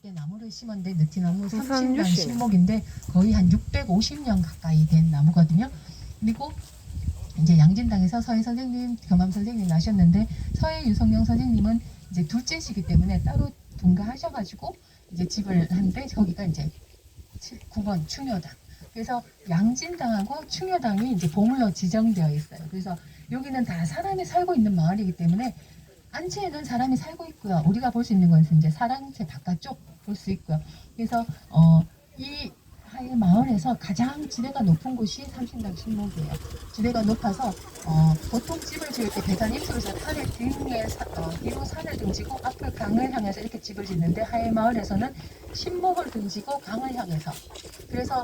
그때 나무를 심었는데 느티나무 풍산 30년 유씨네. 신목인데 거의 한 650년 가까이 된 나무거든요. 그리고 이제 양진당에서 서해 선생님, 겸암 선생님 나셨는데 서해 유성영 선생님은 이제 둘째시기 때문에 따로 분가하셔가지고 이제 집을 한데 거기가 이제 9번 충효당. 그래서 양진당하고 충효당이 이제 보물로 지정되어 있어요. 그래서 여기는 다 사람이 살고 있는 마을이기 때문에 안채에는 사람이 살고 있고요. 우리가 볼 수 있는 것은 이제 사랑채 바깥쪽 볼 수 있고요. 그래서 어, 이 마을에서 가장 지대가 높은 곳이 삼신당 신목이에요. 지대가 높아서 어, 보통 집을 지을 때 배단 입구에서 산을 등에 사- 어, 뒤로 산을 등지고 앞을 강을 향해서 이렇게 집을 짓는데 하이 마을에서는 신목을 등지고 강을 향해서 그래서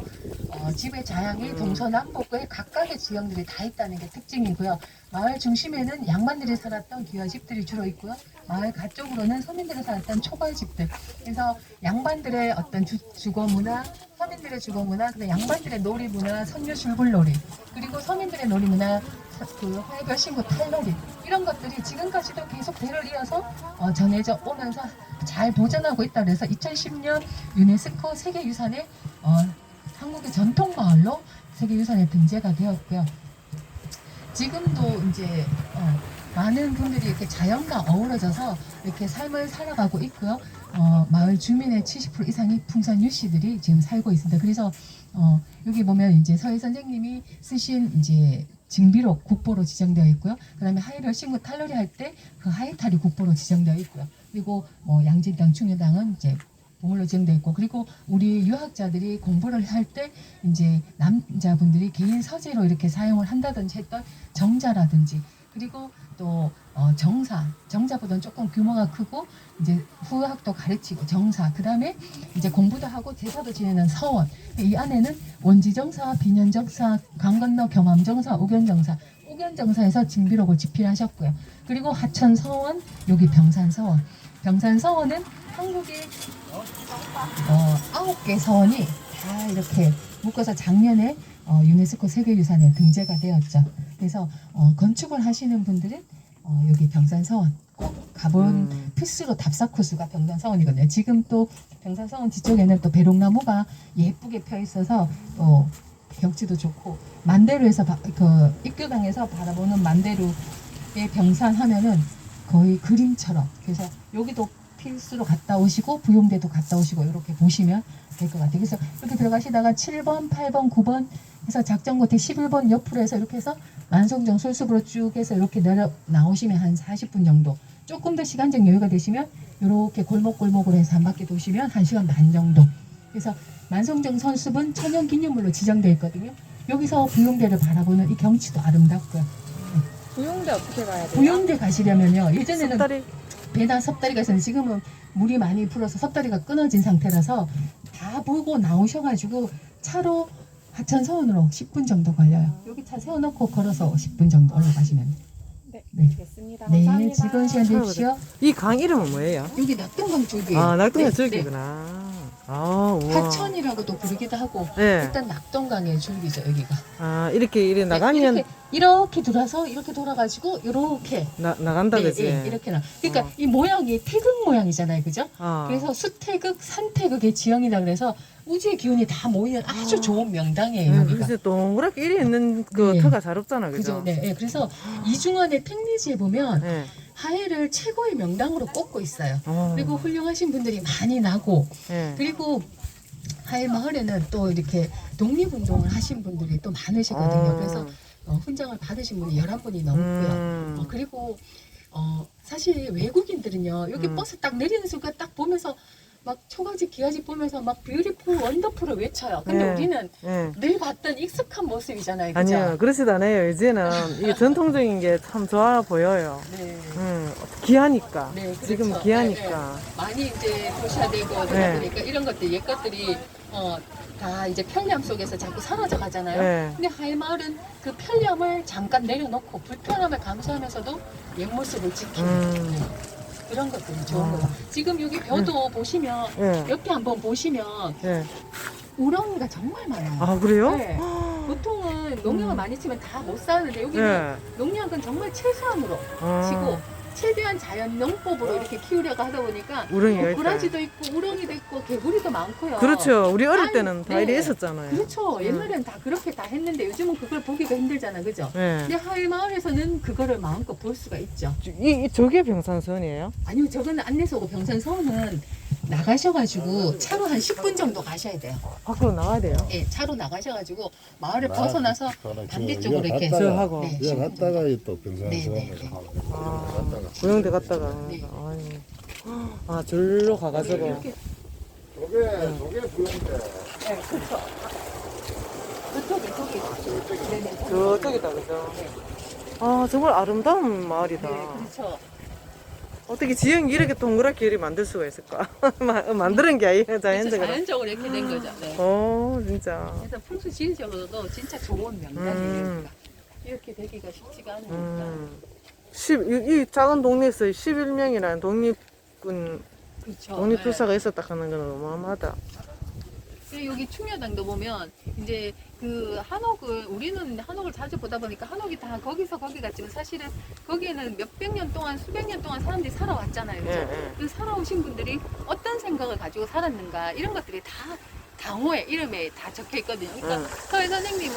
어, 집의 자양이 동서남북에 각각의 지형들이 다 있다는 게 특징이고요. 마을 중심에는 양반들이 살았던 귀화 집들이 주로 있고요. 마을 가쪽으로는 서민들이 살았던 초가집들. 그래서 양반들의 어떤 주, 주거 문화, 서민들의 주거 문화, 근데 양반들의 놀이 문화, 선녀 줄불 놀이, 그리고 서민들의 놀이 문화, 서- 그 화해별신구 탈놀이 이런 것들이 지금까지도 계속 대를 이어서 어, 전해져 오면서 잘 보존하고 있다 그래서 2010년 유네스코 세계유산에 어, 한국의 전통 마을로 세계유산에 등재가 되었고요. 지금도 이제 어, 많은 분들이 이렇게 자연과 어우러져서 이렇게 삶을 살아가고 있고요. 어, 마을 주민의 70% 이상이 풍산 유씨들이 지금 살고 있습니다. 그래서 어, 여기 보면 이제 서해 선생님이 쓰신 이제 징비록 국보로 지정되어 있고요. 그다음에 하이별 신구 탈놀이 할때 그 하이탈이 국보로 지정되어 있고요. 그리고 뭐 양진당, 충효당은 이제 보물로 지정되어 있고 그리고 우리 유학자들이 공부를 할 때 이제 남자분들이 개인 서재로 이렇게 사용을 한다든지 했던 정자라든지 그리고 또 어, 정사 정자보다는 조금 규모가 크고 이제 후학도 가르치고 정사 그 다음에 이제 공부도 하고 제사도 지내는 서원. 이 안에는 원지정사 비년정사 강건너 겸암정사 우견정사 우견정사에서 징비록을 집필하셨고요. 그리고 하천서원 여기 병산서원. 병산서원은 한국의 어, 아홉 개 서원이 다 이렇게 묶어서 작년에 어, 유네스코 세계유산에 등재가 되었죠. 그래서 어, 건축을 하시는 분들은 어, 여기 병산서원 꼭 가본 음. 필수로 답사 코스가 병산서원이거든요. 지금 또 병산서원 뒤쪽에는 또 배롱나무가 예쁘게 펴 있어서 또 경치도 좋고 만대루에서 바- 그 입교당에서 바라보는 만대루의 병산 하면은 거의 그림처럼 그래서 여기도 필수로 갔다 오시고 부용대도 갔다 오시고 이렇게 보시면 될 것 같아요. 그래서 이렇게 들어가시다가 7번, 8번, 9번 해서 작전고태 11번 옆으로 해서 이렇게 해서 만성정 솔숲으로 쭉 해서 이렇게 내려 나오시면 한 40분 정도. 조금 더 시간적 여유가 되시면 이렇게 골목골목으로 해서 한 바퀴 도시면 1시간 반 정도. 그래서 만성정 선숲은 천연 기념물로 지정되어 있거든요. 여기서 부용대를 바라보는 이 경치도 아름답고요. 부용대 어떻게 가야 돼요? 부용대 가시려면요. 예전에는 배나 섭다리가 있었는데 지금은 물이 많이 불어서 섭다리가 끊어진 상태라서 다 보고 나오셔가지고 차로 하천 서원으로 10분 정도 걸려요. 여기 차 세워놓고 걸어서 10분 정도 올라가시면 돼요. 네, 네. 알겠습니다. 네, 감사합니다. 즐거운 시간 되십시오. 이 강 이름은 뭐예요? 여기 낙동강 줄기예요. 아, 낙동강 네, 줄기구나. 아, 네. 우와. 하천이라고도 부르기도 하고 네. 일단 낙동강의 줄기죠 여기가. 아, 이렇게 이래 네, 나가면 이렇게, 이렇게 돌아서 이렇게 돌아가지고 이렇게 나, 나간다 네, 그지? 네, 이렇게 나. 그러니까 어. 이 모양이 태극 모양이잖아요, 그죠? 아. 그래서 수태극, 산태극의 지형이다 그래서 우주의 기운이 다 모이는 아주 아. 좋은 명당이에요. 네, 여기가. 그래서 동그랗게 이래 있는 그 네. 터가 잘 없잖아, 그죠? 그죠? 네, 네. 그래서 이중원의 택리지에 보면 네. 하해를 최고의 명당으로 꼽고 있어요. 어. 그리고 훌륭하신 분들이 많이 나고 네. 그리고 하해 마을에는 또 이렇게 독립운동을 하신 분들이 또 많으시거든요. 어. 그래서 어, 훈장을 받으신 분이 11분이 넘고요. 음. 어, 그리고 어, 사실 외국인들은요 여기 음. 버스 딱 내리는 순간 딱 보면서 막 초가집 기가집 보면서 막 뷰티풀 원더풀을 외쳐요. 근데 네. 우리는 네. 늘 봤던 익숙한 모습이잖아요. 그죠? 아니요, 그렇지도 않아요. 이제는 이게 전통적인 게 참 좋아 보여요. 네. 음, 기하니까. 네, 그렇죠. 지금 기하니까. 많이 이제 도시화되고 그러다 네. 보니까 이런 것들 옛 것들이 어, 다 이제 편리함 속에서 자꾸 사라져 가잖아요. 네. 근데 하이마을은 그 편리함을 잠깐 내려놓고 불편함을 감수하면서도 옛 모습을 지키는 음. 그런 것들이 좋은 아. 거죠. 지금 여기 벼도 보시면 네. 옆에 한번 보시면 네. 우렁이가 정말 많아요. 아, 그래요? 네. 보통은 농약을 음. 많이 치면 다 못 사는데 여기는 네. 농약은 정말 최소한으로 아. 치고 최대한 자연 농법으로 이렇게 키우려고 하다 보니까 우렁이가 뭐 있다. 구라지도 있고 우렁이도 있고 개구리도 많고요. 그렇죠. 우리 어릴 때는 다 네. 이리 있었잖아요. 그렇죠. 옛날에는 다 그렇게 다 했는데 요즘은 그걸 보기가 힘들잖아, 그죠? 네. 근데 하회마을에서는 그거를 마음껏 볼 수가 있죠. 이, 이 저게 병산선이에요? 아니요, 저거는 안내서고 병산서는 나가셔가지고 차로 한 10분 정도 가셔야 돼요. 밖으로 나와야 돼요. 예, 차로 나가셔가지고 마을을 벗어나서 반대쪽으로 이렇게 저 하고. 네. 갔다가 또 네, 네, 병산서원을 네. 하고 아, 갔다가 고영대 갔다가. 네. 아니. 아, 절로 가가지고. 이렇게 저게 저게 네, 그렇죠. 그쪽이 저기. 네네. 저쪽이다, 그죠? 아, 정말 아름다운 마을이다. 네, 그렇죠. 어떻게 지형이 이렇게 동그랗게 이렇게 만들 수가 있을까? 마- 만드는 게 아니라. 자연적으로. 자연적으로 이렇게 된 거죠. 네. 어, 진짜. 그래서 풍수 지리적으로도 진짜 좋은 명단이에요. 음. 이렇게 되기가 쉽지가 않으니까. 음. 10, 이, 이 작은 동네에서 11명이라는 독립군, 그렇죠. 독립투사가 있었다 하는 건 어마어마하다. 네. 여기 충녀당도 보면 이제 그 한옥을 우리는 한옥을 자주 보다 보니까 한옥이 다 거기서 거기 같지만 사실은 거기에는 몇백 년 동안 수백 년 동안 사람들이 살아왔잖아요. 예, 그죠? 예. 그 살아오신 분들이 어떤 생각을 가지고 살았는가 이런 것들이 다 당호의 이름에 다 적혀 있거든요. 그러니까 응. 서해 선생님은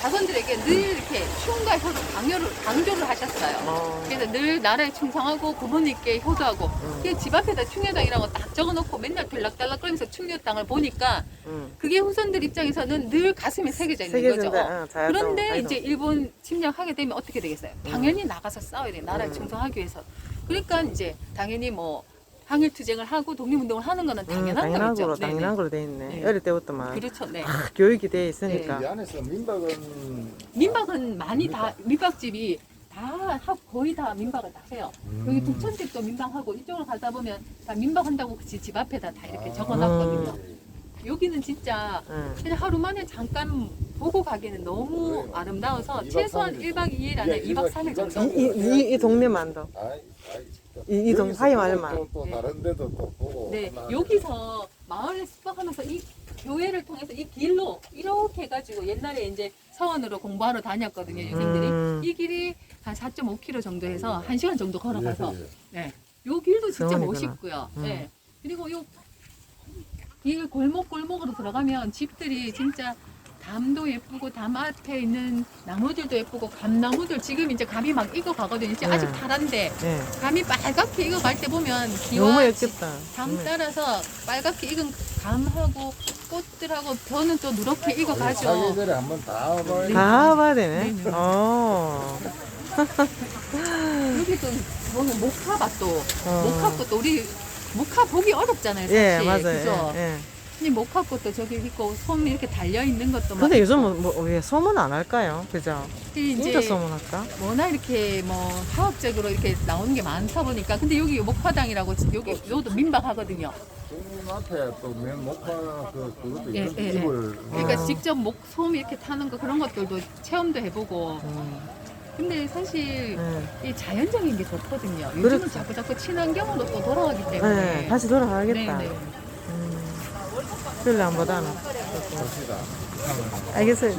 자손들에게 늘 이렇게 충과 효를 강요를 강조를 하셨어요. 어. 그래서 늘 나라에 충성하고 부모님께 효도하고 음. 그집 앞에다 충녀당이라고 딱 적어놓고 맨날 들락달락 거리면서 충녀당을 보니까 응. 그게 후손들 입장에서는 늘 가슴에 새겨져 있는 거죠. 어, 그런데 자연동. 이제 일본 침략하게 되면 어떻게 되겠어요? 당연히 나가서 싸워야 돼. 나라에 음. 충성하기 위해서. 그러니까 이제 당연히 뭐 항일 투쟁을 하고 독립운동을 하는 거는 음, 당연한 당연한 거죠. 거로. 당연한 거로 돼 있네. 네. 어릴 때부터만. 그렇죠. 네. 아, 교육이 돼 있으니까. 이 안에서 민박은 민박은 많이 다 민박집이 다 하- 거의 다 민박을 다 해요. 음. 여기 북천집도 민박하고 이쪽으로 가다 보면 다 민박한다고 그집 앞에다 다 이렇게 아. 적어놨거든요. 음. 여기는 진짜 응. 그냥 하루 만에 잠깐 보고 가기는 너무 네. 아름다워서 이박 최소한 삼일 1박 2일 안에 예, 2박 이박- 3일 이박 정도. 이, 이, 이, 이 동네만도. 아이 아이 이, 이 동, 여기서 하이 또- 말만. 또, 또 네. 다른 데도 또 보고 네, 하나 여기서 마을을 숙박하면서 이 교회를 통해서 이 길로 이렇게 해가지고 옛날에 이제 서원으로 공부하러 다녔거든요, 유생들이. 음. 이 길이 한 4.5km 정도 해서 1시간 정도 걸어가서 예, 예. 네. 요 길도 진짜 정원이구나. 멋있고요. 음. 네. 그리고 요, 이 골목 골목으로 들어가면 집들이 진짜 담도 예쁘고 담 앞에 있는 나무들도 예쁘고 감나무들 지금 이제 감이 막 익어 가거든요. 이제 네. 아직 파란데 예. 감이 빨갛게 익어 갈 때 보면 너무 비와 예쁘다. 담 음. 따라서 빨갛게 익은 감하고 꽃들하고 벼는 또 누렇게 익어 가기 가죠. 전에 한번 다 봐야 다 봐야 되네. 네, 네. 어. 여기 또 목화밭도 어. 목화꽃도 우리 목화 보기 어렵잖아요. 사실. 예, 맞아요. 그죠? 예, 예. 이 목화 꽃도 저기 있고 솜 이렇게 달려 있는 것도 막 근데 요즘 뭐, 뭐, 왜 소문 안 할까요? 그죠? 진짜 소문 할까? 워낙 이렇게 뭐 화학적으로 이렇게 나오는 게 많다 보니까 근데 여기 목화당이라고 여기 여기도 민박하거든요. 중문 앞에 또맨 목화 그 그것도 예, 있- 예, 예. 입을 그러니까 어. 직접 목솜 이렇게 타는 거 그런 것들도 체험도 해보고 음, 근데 사실 예. 이 자연적인 게 좋거든요. 요즘은 그렇죠. 자꾸 자꾸 친환경으로 또 돌아가기 때문에. 예, 다시 돌아가야겠다. 네 네. 음, 필름